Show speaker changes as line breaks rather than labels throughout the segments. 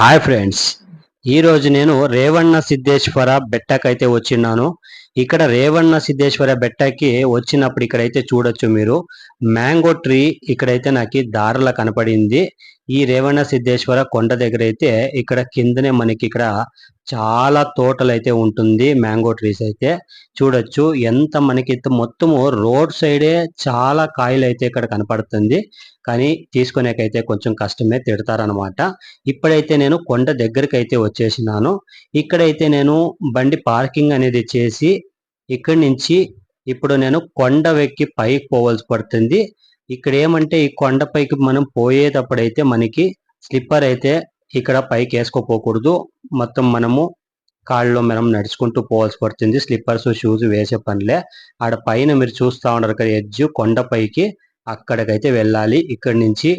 Hi friends ఈ రోజు నేను రేవಣ್ణ సిద్ధేశ్వర బెట్టకైతే వచ్చిన్నాను. ఇక్కడ రేవణ సిద్ధేశ్వర బెట్టకి వచ్చినప్పుడు ఇక్కడైతే చూడొచ్చు మీరు. మ్యాంగో ట్రీ ఇక్కడైతే నాకు దారిలో కనపడింది. ఈ రేవణ సిద్ధేశ్వర కొండ దగ్గర అయితే ఇక్కడ కిందనే మనకి ఇక్కడ చాలా తోటలు అయితే ఉంటుంది మ్యాంగో ట్రీస్ అయితే. చూడొచ్చు ఎంత మనకి మొత్తము రోడ్ సైడే చాలా కాయలు అయితే ఇక్కడ కనపడుతుంది. కానీ తీసుకునేకైతే కొంచెం కష్టమే తిడతారనమాట ఇప్పుడైతే నేను కొండ దగ్గరికి అయితే వచ్చేసినాను. ఇక్కడైతే నేను బండి పార్కింగ్ అనేది చేసి ఇక్కడి నుంచి ఇప్పుడు నేను కొండ వెక్కి పైకి పోవాల్సి పడుతుంది. ఇక్కడ ఏమంటే ఈ కొండ పైకి మనం పోయేటప్పుడైతే మనకి స్లిప్పర్ అయితే ఇక్కడ పైకి వేసుకోపోకూడదు. మొత్తం మనము కాళ్ళలో మనం నడుచుకుంటూ పోవాల్సి పడుతుంది. స్లిప్పర్స్ షూస్ వేసే పనిలే. ఆడ పైన మీరు చూస్తా ఉన్నారు కదా ఎడ్జ్ కొండపైకి అక్కడికైతే వెళ్ళాలి. ఇక్కడ నుంచి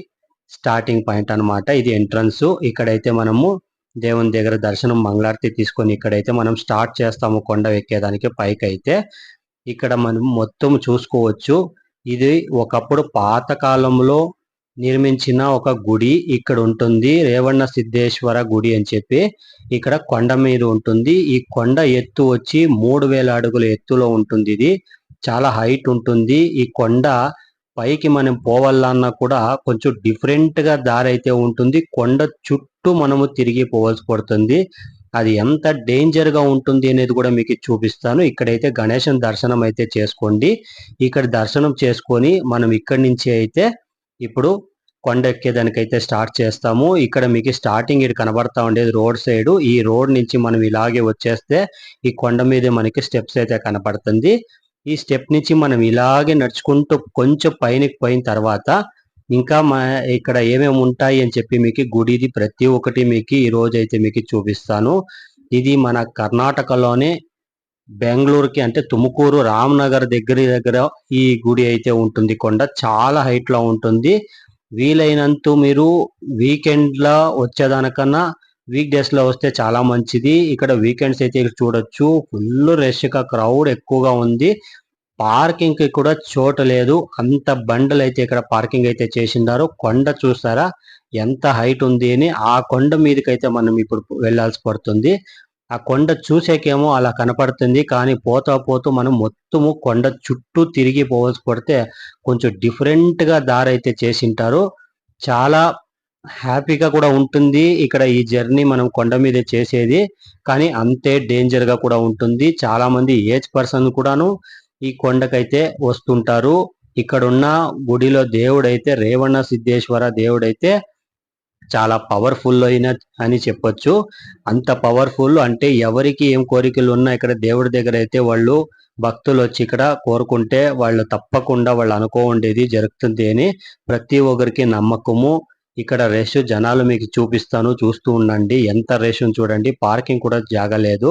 స్టార్టింగ్ పాయింట్ అన్నమాట. ఇది ఎంట్రన్స్. ఇక్కడైతే మనము దేవుని దగ్గర దర్శనం మంగళారతి తీసుకొని ఇక్కడైతే మనం స్టార్ట్ చేస్తాము కొండ ఎక్కేదానికి పైకి అయితే ఇక్కడ మనం మొత్తం చూసుకోవచ్చు. ఇది ఒకప్పుడు పాత కాలంలో నిర్మించిన ఒక గుడి ఇక్కడ ఉంటుంది. రేవణ సిద్ధేశ్వర గుడి అని చెప్పి ఇక్కడ కొండ మీద ఉంటుంది. ఈ కొండ ఎత్తు వచ్చి మూడు వేల అడుగుల ఎత్తులో ఉంటుంది ఇది. చాలా హైట్ ఉంటుంది. ఈ కొండ పైకి మనం పోవాలన్నా కూడా కొంచెం డిఫరెంట్గా దారి అయితే ఉంటుంది. కొండ చుట్టూ మనము తిరిగి పోవాల్సి పడుతుంది. అది ఎంత డేంజర్గా ఉంటుంది అనేది కూడా మీకు చూపిస్తాను. ఇక్కడైతే గణేశన్ దర్శనం అయితే చేసుకోండి. ఇక్కడ దర్శనం చేసుకొని మనం ఇక్కడి నుంచి అయితే ఇప్పుడు కొండ ఎక్కేదానికైతే స్టార్ట్ చేస్తాము. ఇక్కడ మీకు స్టార్టింగ్ ఇది కనబడతా ఉండేది రోడ్ సైడ్. ఈ రోడ్ నుంచి మనం ఇలాగే వచ్చేస్తే ఈ కొండ మీదే మనకి స్టెప్స్ అయితే కనపడుతుంది. ఈ స్టెప్ నుంచి మనం ఇలాగే నడుచుకుంటూ కొంచెం పైనకి పోయిన తర్వాత ఇంకా మా ఇక్కడ ఏమేమి ఉంటాయి అని చెప్పి మీకు గుడిది ప్రతి ఒక్కటి మీకు ఈ రోజు అయితే మీకు చూపిస్తాను. ఇది మన కర్ణాటకలోనే బెంగళూరుకి అంటే తుముకూరు రామ్నగర్ దగ్గర దగ్గర ఈ గుడి అయితే ఉంటుంది. కొండ చాలా హైట్లో ఉంటుంది. వీలైనంత మీరు వీకెండ్లో వచ్చేదానికన్నా వీక్ డేస్లో వస్తే చాలా మంచిది. ఇక్కడ వీకెండ్స్ అయితే చూడొచ్చు. ఫుల్ రష్గా క్రౌడ్ ఎక్కువగా ఉంది. పార్కింగ్కి కూడా చోటు లేదు. అంత బండలు అయితే ఇక్కడ పార్కింగ్ అయితే చేసిండారు. కొండ చూస్తారా? ఎంత హైట్ ఉంది అని ఆ కొండ మీదకైతే మనం ఇప్పుడు వెళ్ళాల్సి పడుతుంది. ఆ కొండ చూసేకేమో అలా కనపడుతుంది. కానీ పోతా పోతూ మనం మొత్తము కొండ చుట్టూ తిరిగి పోవాల్సి పడితే కొంచెం డిఫరెంట్గా దారి అయితే చేసింటారు. చాలా హ్యాపీగా కూడా ఉంటుంది. ఇక్కడ ఈ జర్నీ మనం కొండ మీద చేసేది. కానీ అంతే డేంజర్గా కూడా ఉంటుంది. చాలా మంది ఏజ్ పర్సన్ కూడాను ఈ కొండకైతే వస్తుంటారు. ఇక్కడ ఉన్న గుడిలో దేవుడైతే రేవణ సిద్ధేశ్వర దేవుడైతే చాలా పవర్ఫుల్ అయిన అని చెప్పొచ్చు. అంత పవర్ఫుల్ అంటే ఎవరికి ఏం కోరికలు ఉన్నా ఇక్కడ దేవుడి దగ్గర అయితే వాళ్ళు భక్తులు వచ్చి ఇక్కడ కోరుకుంటే వాళ్ళు తప్పకుండా వాళ్ళు అనుకో ఉండేది జరుగుతుంది అని ప్రతి ఒక్కరికి నమ్మకము. ఇక్కడ రష్ జనాలు మీకు చూపిస్తాను చూస్తూ ఉండండి. ఎంత రష్ చూడండి. పార్కింగ్ కూడా జాగలేదు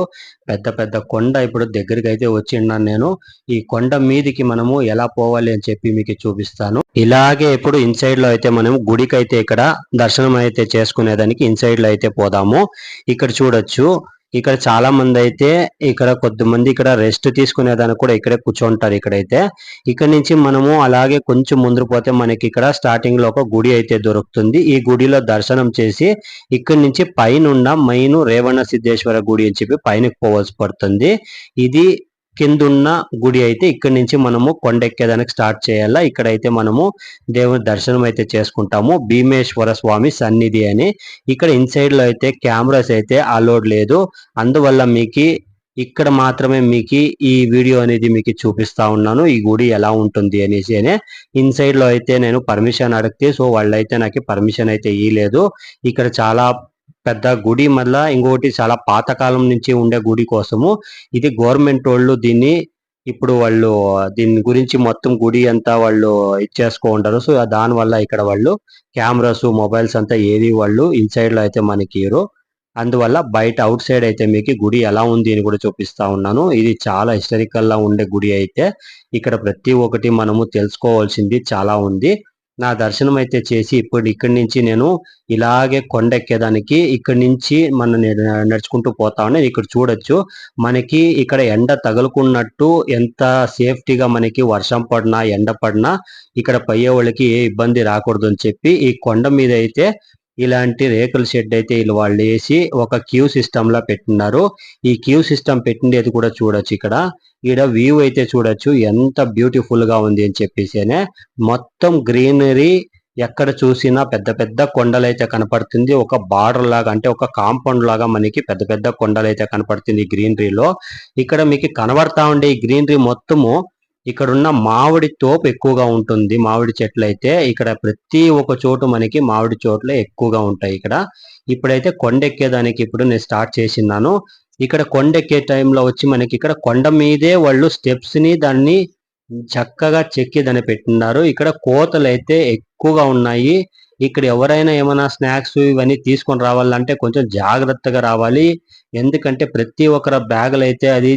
పెద్ద పెద్ద కొండ ఇప్పుడు దగ్గరికి అయితే వచ్చిన్నాను నేను. ఈ కొండ మీదికి మనము ఎలా పోవాలి అని చెప్పి మీకు చూపిస్తాను. ఇలాగే ఇప్పుడు ఇన్సైడ్లో అయితే మనం గుడికి అయితే ఇక్కడ దర్శనం అయితే చేసుకునేదానికి ఇన్సైడ్లో అయితే పోదాము. ఇక్కడ చూడొచ్చు. ఇక్కడ చాలా మంది అయితే ఇక్కడ కొద్దిమంది ఇక్కడ రెస్ట్ తీసుకునేదానికి కూడా ఇక్కడే కూర్చోంటారు ఇక్కడైతే. ఇక్కడ నుంచి మనము అలాగే కొంచెం ముందు పోతే మనకి ఇక్కడ స్టార్టింగ్లో ఒక గుడి అయితే దొరుకుతుంది. ఈ గుడిలో దర్శనం చేసి ఇక్కడ నుంచి పైన మెయిన్ రేవణ సిద్ధేశ్వర గుడి అని చెప్పి పైనకి పోవాల్సి పడుతుంది. ఇది కిందున్న గుడి అయితే ఇక్కడ నుంచి మనము కొండెక్కేదానికి స్టార్ట్ చేయాలా? ఇక్కడైతే మనము దేవుని దర్శనం అయితే చేసుకుంటాము. భీమేశ్వర స్వామి సన్నిధి అని. ఇక్కడ ఇన్సైడ్లో అయితే కెమెరాస్ అయితే అలోడ్ లేదు. అందువల్ల మీకు ఇక్కడ మాత్రమే మీకు ఈ వీడియో అనేది మీకు చూపిస్తా ఉన్నాను. ఈ గుడి ఎలా ఉంటుంది అనేసి అనే. ఇన్సైడ్లో అయితే నేను పర్మిషన్ అడిగితే సో వాళ్ళైతే నాకు పర్మిషన్ అయితే ఇవ్వలేదు ఇక్కడ చాలా పెద్ద గుడి మళ్ళా ఇంకోటి చాలా పాతకాలం నుంచి ఉండే గుడి కోసము. ఇది గవర్నమెంట్ వాళ్ళు దీన్ని ఇప్పుడు వాళ్ళు దీని గురించి మొత్తం గుడి అంతా వాళ్ళు ఇచ్చేసుకో ఉంటారు. సో దాని వల్ల ఇక్కడ వాళ్ళు కెమెరాస్ మొబైల్స్ అంతా ఏది వాళ్ళు ఇన్సైడ్లో అయితే మనకి ఇరు అందువల్ల బయట అవుట్ సైడ్ అయితే మీకు గుడి ఎలా ఉంది అని కూడా చూపిస్తా ఉన్నాను. ఇది చాలా హిస్టరికల్ లా ఉండే గుడి అయితే. ఇక్కడ ప్రతి ఒక్కటి మనము తెలుసుకోవాల్సింది చాలా ఉంది. నా దర్శనం అయితే చేసి ఇప్పుడు ఇక్కడి నుంచి నేను ఇలాగే కొండ ఎక్కేదానికి ఇక్కడి నుంచి మనం నడుచుకుంటూ పోతా ఇక్కడ చూడొచ్చు. మనకి ఇక్కడ ఎండ తగులుకున్నట్టు ఎంత సేఫ్టీగా మనకి వర్షం పడినా ఎండ పడినా ఇక్కడ పయ్యే వాళ్ళకి ఏ ఇబ్బంది రాకూడదు అని చెప్పి ఈ కొండ మీద అయితే ఇలాంటి రేకుల షెడ్ అయితే వీళ్ళు వాళ్ళు వేసి ఒక క్యూ సిస్టమ్ లా పెట్టినారు ఈ క్యూ సిస్టమ్ పెట్టిండేది కూడా చూడొచ్చు ఇక్కడ. ఈడ వ్యూ అయితే చూడొచ్చు. ఎంత బ్యూటిఫుల్గా ఉంది అని చెప్పేసేనే. మొత్తం గ్రీనరీ ఎక్కడ చూసినా పెద్ద పెద్ద కొండలైతే కనపడుతుంది. ఒక బార్డర్ లాగా అంటే ఒక కాంపౌండ్ లాగా మనకి పెద్ద పెద్ద కొండలైతే కనపడుతుంది గ్రీనరీలో ఇక్కడ మీకు కనబడతా ఉండే ఈ గ్రీనరీ మొత్తము ఇక్కడ ఉన్న మామిడి తోపు ఎక్కువగా ఉంటుంది. మామిడి చెట్లు అయితే ఇక్కడ ప్రతి ఒక్క చోటు మనకి మామిడి చోట్ల ఎక్కువగా ఉంటాయి ఇక్కడ. ఇప్పుడైతే కొండెక్కేదానికి ఇప్పుడు నేను స్టార్ట్ చేసినాను ఇక్కడ కొండెక్కే టైంలో వచ్చి మనకి ఇక్కడ కొండ మీదే వాళ్ళు స్టెప్స్ని దాన్ని చక్కగా చెక్కి దాన్ని పెట్టినారు. ఇక్కడ కోతలు అయితే ఎక్కువగా ఉన్నాయి. ఇక్కడ ఎవరైనా ఏమైనా స్నాక్స్ ఇవన్నీ తీసుకొని రావాలంటే కొంచెం జాగ్రత్తగా రావాలి. ఎందుకంటే ప్రతి ఒక్కరి బ్యాగులు అయితే అది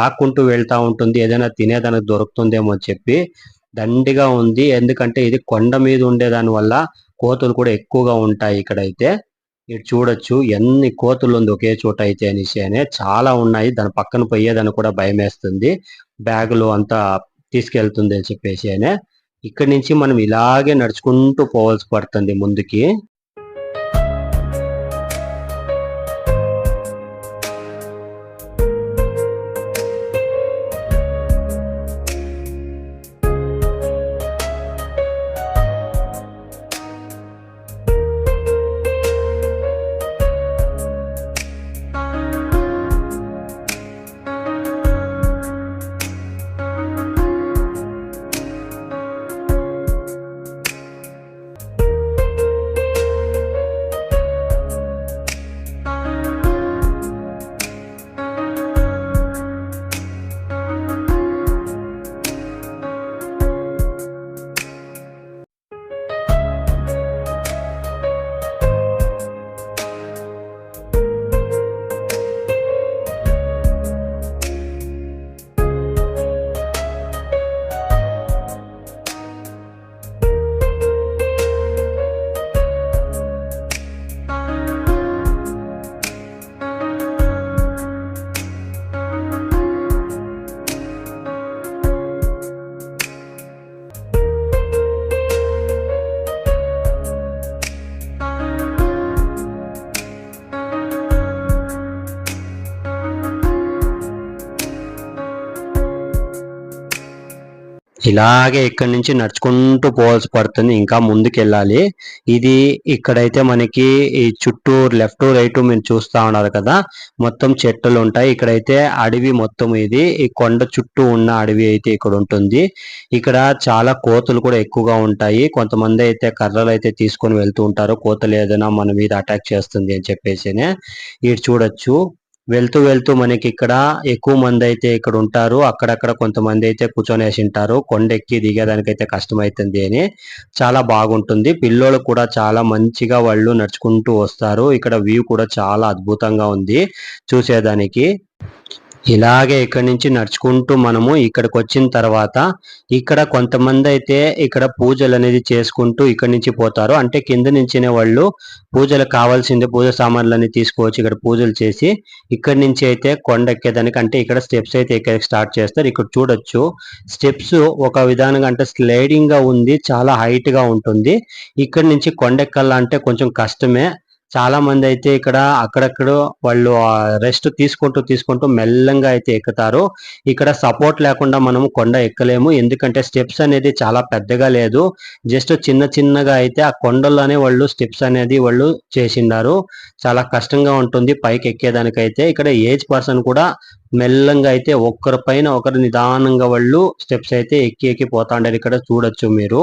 లాక్కుంటూ వెళ్తా ఉంటుంది. ఏదైనా తినేదానికి దొరుకుతుందేమో అని చెప్పి దండిగా ఉంది. ఎందుకంటే ఇది కొండ మీద ఉండేదాని వల్ల కోతులు కూడా ఎక్కువగా ఉంటాయి ఇక్కడ అయితే ఇటు చూడొచ్చు ఎన్ని కోతులు ఉంది ఒకే చోట అయితే అనేసి అనే చాలా ఉన్నాయి. దాని పక్కన పోయేదని కూడా భయం వేస్తుంది. బ్యాగులు అంతా తీసుకెళ్తుంది అని చెప్పేసి అనే. ఇక్కడి నుంచి మనం ఇలాగే నడుచుకుంటూ పోవాల్సి పడుతుంది ముందుకి. ఇలాగే ఇక్కడ నుంచి నడుచుకుంటూ పోవాల్సి పడుతుంది. ఇంకా ముందుకెళ్ళాలి. ఇది ఇక్కడైతే మనకి ఈ చుట్టూ లెఫ్ట్ రైట్ మీరు చూస్తా ఉన్నారు కదా. మొత్తం చెట్లు ఉంటాయి. ఇక్కడైతే అడవి మొత్తం ఇది. ఈ కొండ చుట్టూ ఉన్న అడవి అయితే ఇక్కడ ఉంటుంది. ఇక్కడ చాలా కోతలు కూడా ఎక్కువగా ఉంటాయి. కొంతమంది అయితే కర్రలు అయితే తీసుకొని వెళ్తూ ఉంటారు. కోతలు ఏదైనా మన మీద అటాక్ చేస్తుంది అని చెప్పేసి ఇటు చూడొచ్చు. వెళ్తూ వెళ్తూ మనకి ఇక్కడ ఎక్కువ మంది అయితే ఇక్కడ ఉంటారు. అక్కడక్కడ కొంతమంది అయితే కూర్చొని ఉంటారు. కొండెక్కి దిగేదానికైతే కష్టమవుతుంది అని చాలా బాగుంటుంది. పిల్లోళ్ళు కూడా చాలా మంచిగా వాళ్ళు నడుచుకుంటూ వస్తారు. ఇక్కడ వ్యూ కూడా చాలా అద్భుతంగా ఉంది. చూసేదానికి. ఇలాగే ఇక్కడి నుంచి నడుచుకుంటూ మనము ఇక్కడికి వచ్చిన తర్వాత ఇక్కడ కొంతమంది అయితే ఇక్కడ పూజలు అనేది చేసుకుంటూ ఇక్కడి నుంచి పోతారు. అంటే కింద నుంచినే వాళ్ళు పూజలు కావాల్సింది పూజ సామాన్లు తీసుకోవచ్చు ఇక్కడ పూజలు చేసి ఇక్కడి నుంచి అయితే కొండ ఎక్కేదానికి అంటే ఇక్కడ స్టెప్స్ అయితే ఎక్కడ స్టార్ట్ చేస్తారు. ఇక్కడ చూడొచ్చు స్టెప్స్ ఒక విధానంగా అంటే స్లైడింగ్గా ఉంది చాలా హైట్గా ఉంటుంది. ఇక్కడ నుంచి కొండెక్కాలంటే కొంచెం కష్టమే. చాలా మంది అయితే ఇక్కడ అక్కడక్కడ వాళ్ళు రెస్ట్ తీసుకుంటూ తీసుకుంటూ మెల్లంగా అయితే ఎక్కుతారు. ఇక్కడ సపోర్ట్ లేకుండా మనము కొండ ఎక్కలేము. ఎందుకంటే స్టెప్స్ అనేది చాలా పెద్దగా లేదు. జస్ట్ చిన్న చిన్నగా అయితే ఆ కొండల్లోనే వాళ్ళు స్టెప్స్ అనేది వాళ్ళు చేసిండారు. చాలా కష్టంగా ఉంటుంది పైకి ఎక్కేదానికైతే. ఇక్కడ ఏజ్ పర్సన్ కూడా మెల్లంగా అయితే ఒక్కరి పైన ఒకరు నిదానంగా వాళ్ళు స్టెప్స్ అయితే ఎక్కి ఎక్కి పోతా ఇక్కడ చూడొచ్చు మీరు.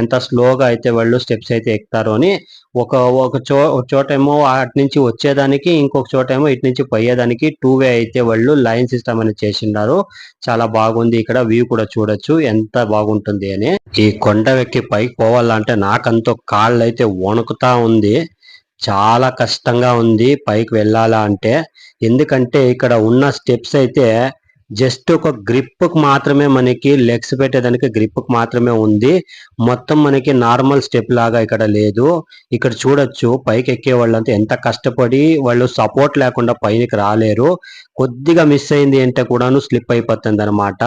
ఎంత స్లోగా అయితే వాళ్ళు స్టెప్స్ అయితే ఎక్కుతారు అని. ఒక ఒక చో ఒక చోట ఏమో అటు నుంచి వచ్చేదానికి ఇంకొక చోట ఏమో ఇటు నుంచి పోయేదానికి టూ వే అయితే వాళ్ళు లైన్ సిస్టమ్ అనేది చేసిండారు. చాలా బాగుంది. ఇక్కడ వ్యూ కూడా చూడొచ్చు. ఎంత బాగుంటుంది అని. ఈ కొండ ఎక్కి పైకి పోవాలంటే నాకంతో కాళ్ళు అయితే వణుకుతా ఉంది. చాలా కష్టంగా ఉంది పైకి వెళ్ళాలా అంటే. ఎందుకంటే ఇక్కడ ఉన్న స్టెప్స్ అయితే జస్ట్ ఒక గ్రిప్ మాత్రమే మనకి లెగ్స్ పెట్టేదానికి గ్రిప్ మాత్రమే ఉంది. మొత్తం మనకి నార్మల్ స్టెప్ లాగా ఇక్కడ లేదు. ఇక్కడ చూడొచ్చు పైకి ఎక్కే వాళ్ళంతా ఎంత కష్టపడి వాళ్ళు సపోర్ట్ లేకుండా పైనకి రాలేరు. కొద్దిగా మిస్ అయింది అంటే కూడాను స్లిప్ అయిపోతుంది అనమాట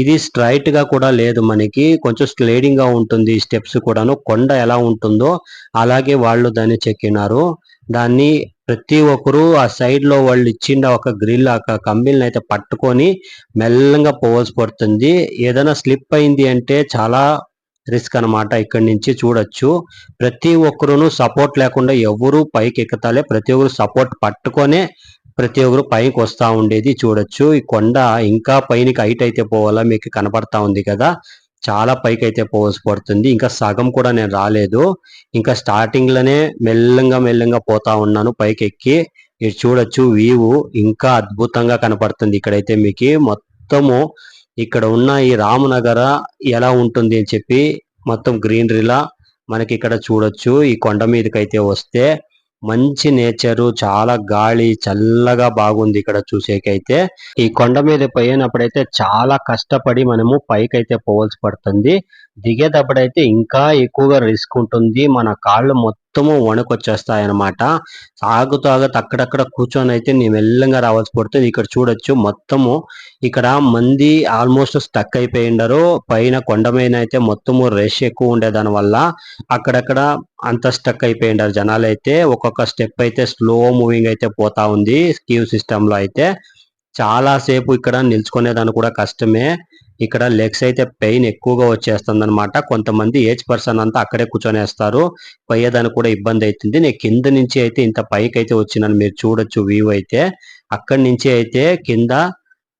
ఇది స్ట్రైట్గా కూడా లేదు మనకి. కొంచెం స్లైడింగ్గా ఉంటుంది స్టెప్స్ కూడాను. కొండ ఎలా ఉంటుందో అలాగే వాళ్ళు దాన్ని చెక్కినారు. దాన్ని ప్రతి ఒక్కరు ఆ సైడ్లో వాళ్ళు ఇచ్చిన ఒక గ్రిల్ ఆ కంబిల్ని అయితే పట్టుకొని మెల్లంగా పోవాల్సి పడుతుంది. ఏదైనా స్లిప్ అయింది అంటే చాలా రిస్క్ అన్నమాట ఇక్కడి నుంచి చూడొచ్చు. ప్రతి ఒక్కరును సపోర్ట్ లేకుండా ఎవరు పైకి ఎక్కుతాలే. ప్రతి ఒక్కరు సపోర్ట్ పట్టుకొనే ప్రతి ఒక్కరు పైకి వస్తా ఉండేది చూడొచ్చు. ఈ కొండ ఇంకా పైనకి హైట్ అయితే పోవాలా మీకు కనపడతా ఉంది కదా. చాలా పైకి అయితే పోవాల్సి పడుతుంది. ఇంకా సగం కూడా నేను రాలేదు. ఇంకా స్టార్టింగ్లోనే మెల్లంగా మెల్లంగా పోతా ఉన్నాను పైకి ఎక్కి మీరు చూడొచ్చు వ్యూ ఇంకా అద్భుతంగా కనపడుతుంది ఇక్కడైతే మీకు. మొత్తము ఇక్కడ ఉన్న ఈ రామనగర ఎలా ఉంటుంది అని చెప్పి మొత్తం గ్రీనరీలా మనకి ఇక్కడ చూడొచ్చు. ఈ కొండ మీదకి అయితే వస్తే మంచి నేచరు చాలా గాలి చల్లగా బాగుంది ఇక్కడ చూసేకైతే. ఈ కొండ మీద పోయినప్పుడైతే చాలా కష్టపడి మనము పైకైతే పోవాల్సి పడుతుంది. దిగేటప్పుడైతే ఇంకా ఎక్కువగా రిస్క్ ఉంటుంది. మన కాళ్ళు మొత్తము వణుకొచ్చేస్తాయి అనమాట సాగుతూ ఆగుతూ అక్కడక్కడ కూర్చొని అయితే నేను మెల్లంగా రావాల్సి పడుతుంది. ఇక్కడ చూడొచ్చు మొత్తము ఇక్కడ మంది ఆల్మోస్ట్ స్టక్ అయిపోయిండరు పైన కొండ మీద అయితే మొత్తము రష్ ఎక్కువ ఉండే దాని వల్ల అక్కడక్కడ అంత స్టక్ అయిపోయిండారు జనాలు అయితే. ఒక్కొక్క స్టెప్ అయితే స్లో మూవింగ్ అయితే పోతా ఉంది. క్యూ సిస్టమ్లో అయితే చాలాసేపు ఇక్కడ నిల్చుకునేదాన్ని కూడా కష్టమే. ఇక్కడ లెగ్స్ అయితే పెయిన్ ఎక్కువగా వచ్చేస్తుంది అనమాట కొంతమంది ఏజ్ పర్సన్ అంతా అక్కడే కూర్చొనేస్తారు. పోయేదానికి కూడా ఇబ్బంది అవుతుంది నేను కింద నుంచి అయితే ఇంత పైకి అయితే వచ్చినాను. మీరు చూడొచ్చు వ్యూ అయితే. అక్కడి నుంచి అయితే కింద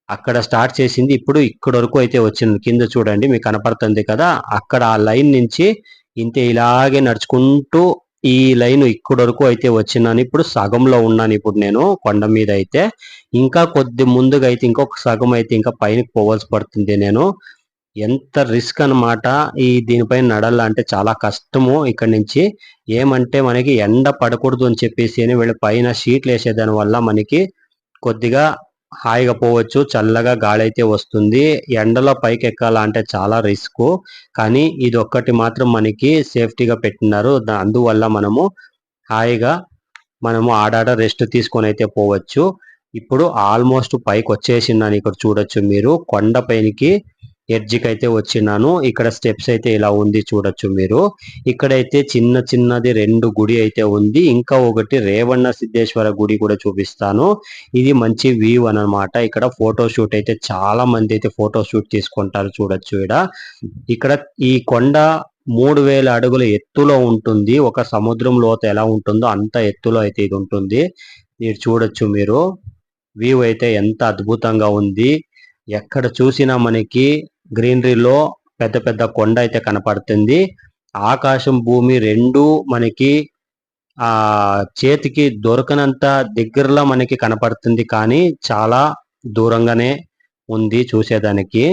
అక్కడ స్టార్ట్ చేసింది. ఇప్పుడు ఇక్కడ వరకు అయితే వచ్చింది. కింద చూడండి మీకు కనపడుతుంది కదా? అక్కడ ఆ లైన్ నుంచి ఇంతే ఇలాగే నడుచుకుంటూ ఈ లైన్ ఇక్కడ వరకు అయితే వచ్చినాను. ఇప్పుడు సగంలో ఉన్నాను ఇప్పుడు నేను కొండ మీద అయితే. ఇంకా కొద్ది ముందుగా అయితే ఇంకొక సగం అయితే ఇంకా పైన పోవాల్సి పడుతుంది నేను. ఎంత రిస్క్ అన్నమాట ఈ దీనిపైన నడాలంటే చాలా కష్టము ఇక్కడ నుంచి. ఏమంటే మనకి ఎండ పడకూడదు అని చెప్పేసి అని వీళ్ళ పైన షీట్లు వేసేదాని వల్ల మనకి కొద్దిగా హాయిగా పోవచ్చు చల్లగా గాలి అయితే వస్తుంది. ఎండలో పైకి ఎక్కాలంటే చాలా రిస్క్. కానీ ఇది ఒక్కటి మాత్రం మనకి సేఫ్టీగా పెట్టినారు. దా- అందువల్ల మనము హాయిగా మనము ఆడాడ రెస్ట్ తీసుకొని అయితే పోవచ్చు. ఇప్పుడు ఆల్మోస్ట్ పైకి వచ్చేసిందని ఇక్కడ చూడొచ్చు మీరు. కొండ పైనకి ఎడ్జ్కి అయితే వచ్చినాను. ఇక్కడ స్టెప్స్ అయితే ఇలా ఉంది చూడొచ్చు మీరు. ఇక్కడైతే చిన్న చిన్నది రెండు గుడి అయితే ఉంది. ఇంకా ఒకటి రేవణ సిద్ధేశ్వర గుడి కూడా చూపిస్తాను. ఇది మంచి వ్యూ అన్నమాట. ఇక్కడ ఫోటో షూట్ అయితే చాలా మంది అయితే ఫోటో షూట్ తీసుకుంటారు చూడొచ్చు ఇక్కడ ఇక్కడ ఈ కొండ మూడు వేల అడుగుల ఎత్తులో ఉంటుంది. ఒక సముద్రం లోత ఎలా ఉంటుందో అంత ఎత్తులో అయితే ఇది ఉంటుంది. మీరు చూడొచ్చు మీరు. వ్యూ అయితే ఎంత అద్భుతంగా ఉంది. ఎక్కడ చూసినా మనకి గ్రీనరీలో పెద్ద పెద్ద కొండ అయితే కనపడుతుంది. ఆకాశం భూమి రెండు మనకి ఆ చేతికి దొరకనంత దగ్గరలో మనకి కనపడుతుంది. కానీ చాలా దూరంగానే ఉంది చూసేదానికి.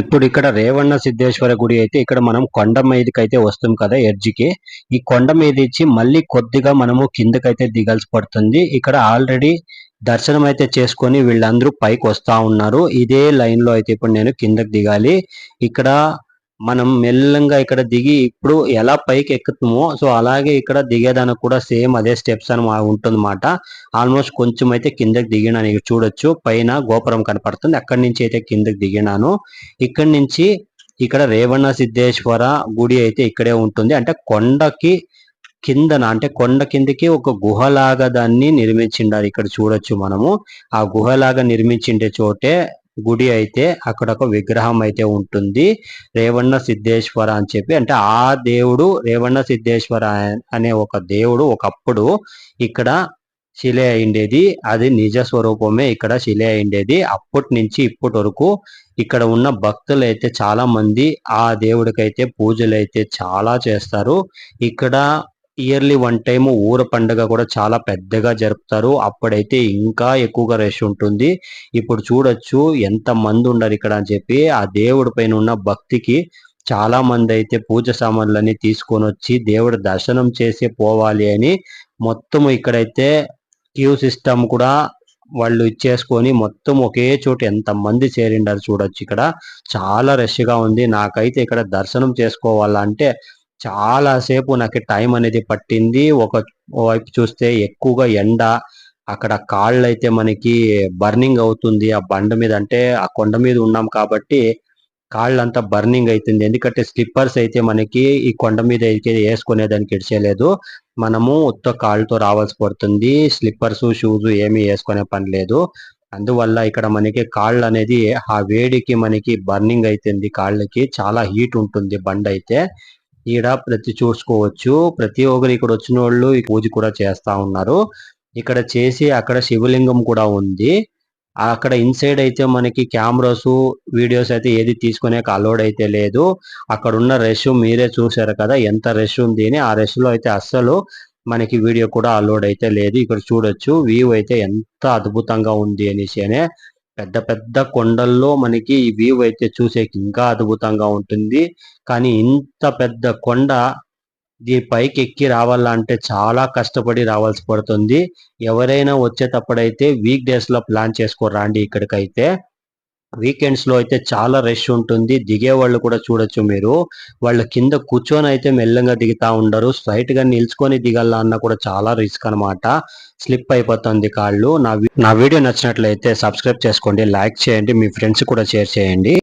ఇప్పుడు ఇక్కడ రేవణ సిద్ధేశ్వర గుడి అయితే ఇక్కడ మనం కొండ మీదకి అయితే వస్తాం కదా ఎడ్జికి ఈ కొండ మీద ఇచ్చి మళ్ళీ కొద్దిగా మనము కిందకైతే దిగాల్సి పడుతుంది. ఇక్కడ ఆల్రెడీ దర్శనం అయితే చేసుకొని వీళ్ళందరూ పైకి వస్తా ఉన్నారు. ఇదే లైన్లో అయితే ఇప్పుడు నేను కిందకి దిగాలి. ఇక్కడ మనం మెల్లంగా ఇక్కడ దిగి ఇప్పుడు ఎలా పైకి ఎక్కుతామో సో అలాగే ఇక్కడ దిగేదానికి కూడా సేమ్ అదే స్టెప్స్ అని ఉంటుందన్నమాట. ఆల్మోస్ట్ కొంచెం అయితే కిందకి దిగినాను చూడొచ్చు. పైన గోపురం కనపడుతుంది. అక్కడి నుంచి అయితే కిందకి దిగినాను. ఇక్కడి నుంచి ఇక్కడ రేవణ సిద్ధేశ్వర గుడి అయితే ఇక్కడే ఉంటుంది. అంటే కొండకి కిందన అంటే కొండ కిందకి ఒక గుహలాగా దాన్ని నిర్మించిండారు. ఇక్కడ చూడొచ్చు మనము. ఆ గుహలాగా నిర్మించిండే చోటే గుడి అయితే అక్కడ ఒక విగ్రహం అయితే ఉంటుంది. రేవణ సిద్ధేశ్వర అని చెప్పి అంటే ఆ దేవుడు రేవణ సిద్ధేశ్వర అనే ఒక దేవుడు ఒకప్పుడు ఇక్కడ శిలే అయిండేది. అది నిజ స్వరూపమే ఇక్కడ శిలే అయిండేది. అప్పటి నుంచి ఇప్పటి వరకు ఇక్కడ ఉన్న భక్తులు అయితే చాలా మంది ఆ దేవుడికైతే పూజలు అయితే చాలా చేస్తారు. ఇక్కడ ఇయర్లీ వన్ టైం ఊర పండుగ కూడా చాలా పెద్దగా జరుపుతారు. అప్పుడైతే ఇంకా ఎక్కువగా రష్ ఉంటుంది. ఇప్పుడు చూడొచ్చు ఎంత మంది ఉండరు ఇక్కడ అని చెప్పి. ఆ దేవుడి పైన ఉన్న భక్తికి చాలా మంది అయితే పూజ సామాన్లన్నీ తీసుకొని వచ్చి దేవుడు దర్శనం చేసి పోవాలి అని మొత్తం ఇక్కడైతే క్యూ సిస్టమ్ కూడా వాళ్ళు ఇచ్చేసుకొని మొత్తం ఒకే చోట ఎంత మంది చేరిండారు చూడొచ్చు ఇక్కడ. చాలా రష్గా ఉంది. నాకైతే ఇక్కడ దర్శనం చేసుకోవాలంటే చాలాసేపు నాకు టైం అనేది పట్టింది. ఒక వైపు చూస్తే ఎక్కువగా ఎండ అక్కడ కాళ్ళు అయితే మనకి బర్నింగ్ అవుతుంది. ఆ బండ మీద అంటే ఆ కొండ మీద ఉన్నాం కాబట్టి కాళ్ళంతా బర్నింగ్ అవుతుంది ఎందుకంటే స్లిప్పర్స్ అయితే మనకి ఈ కొండ మీద అయితే వేసుకునేదానికి ఇడిచేయలేదు మనము ఉత్త కాళ్ళతో రావాల్సి పడుతుంది. స్లిప్పర్స్ షూస్ ఏమీ వేసుకునే పని లేదు. అందువల్ల ఇక్కడ మనకి కాళ్ళు అనేది ఆ వేడికి మనకి బర్నింగ్ అవుతుంది కాళ్ళకి చాలా హీట్ ఉంటుంది బండ అయితే ఈడ ప్రతి చూసుకోవచ్చు. ప్రతి ఒక్కరు ఇక్కడ వచ్చిన వాళ్ళు ఈ పూజ కూడా చేస్తా ఉన్నారు. ఇక్కడ చేసి అక్కడ శివలింగం కూడా ఉంది. అక్కడ ఇన్సైడ్ అయితే మనకి కెమెరాస్ వీడియోస్ అయితే ఏది తీసుకునే అలౌడ్ అయితే లేదు. అక్కడ ఉన్న రష్ మీరే చూసారు కదా ఎంత రష్ ఉంది అని. ఆ రష్లో అయితే అస్సలు మనకి వీడియో కూడా అలౌడ్ అయితే లేదు. ఇక్కడ చూడొచ్చు. వ్యూ అయితే ఎంత అద్భుతంగా ఉంది అనేసి అనే పెద్ద పెద్ద కొండల్లో మనకి ఈ వ్యూ అయితే చూసేకి ఇంకా అద్భుతంగా ఉంటుంది. కానీ ఇంత పెద్ద కొండ దీని పైకి ఎక్కి రావాలంటే చాలా కష్టపడి రావాల్సి పడుతుంది. ఎవరైనా వచ్చేటప్పుడైతే వీక్ డేస్లో ప్లాన్ చేసుకోరండి ఇక్కడికైతే. వీకెండ్స్లో అయితే చాలా రష్ ఉంటుంది. దిగే వాళ్ళు కూడా చూడొచ్చు మీరు. వాళ్ళ కింద కూర్చొని అయితే మెల్లంగా దిగుతా ఉండరు. స్ట్రైట్గా నిల్చుకొని దిగాలన్నా కూడా చాలా రిస్క్ అనమాట స్లిప్ అయిపోతుంది కాళ్ళు. నా నా వీడియో నచ్చినట్లయితే సబ్స్క్రైబ్ చేసుకోండి. లైక్ చేయండి. మీ ఫ్రెండ్స్ కూడా షేర్ చేయండి.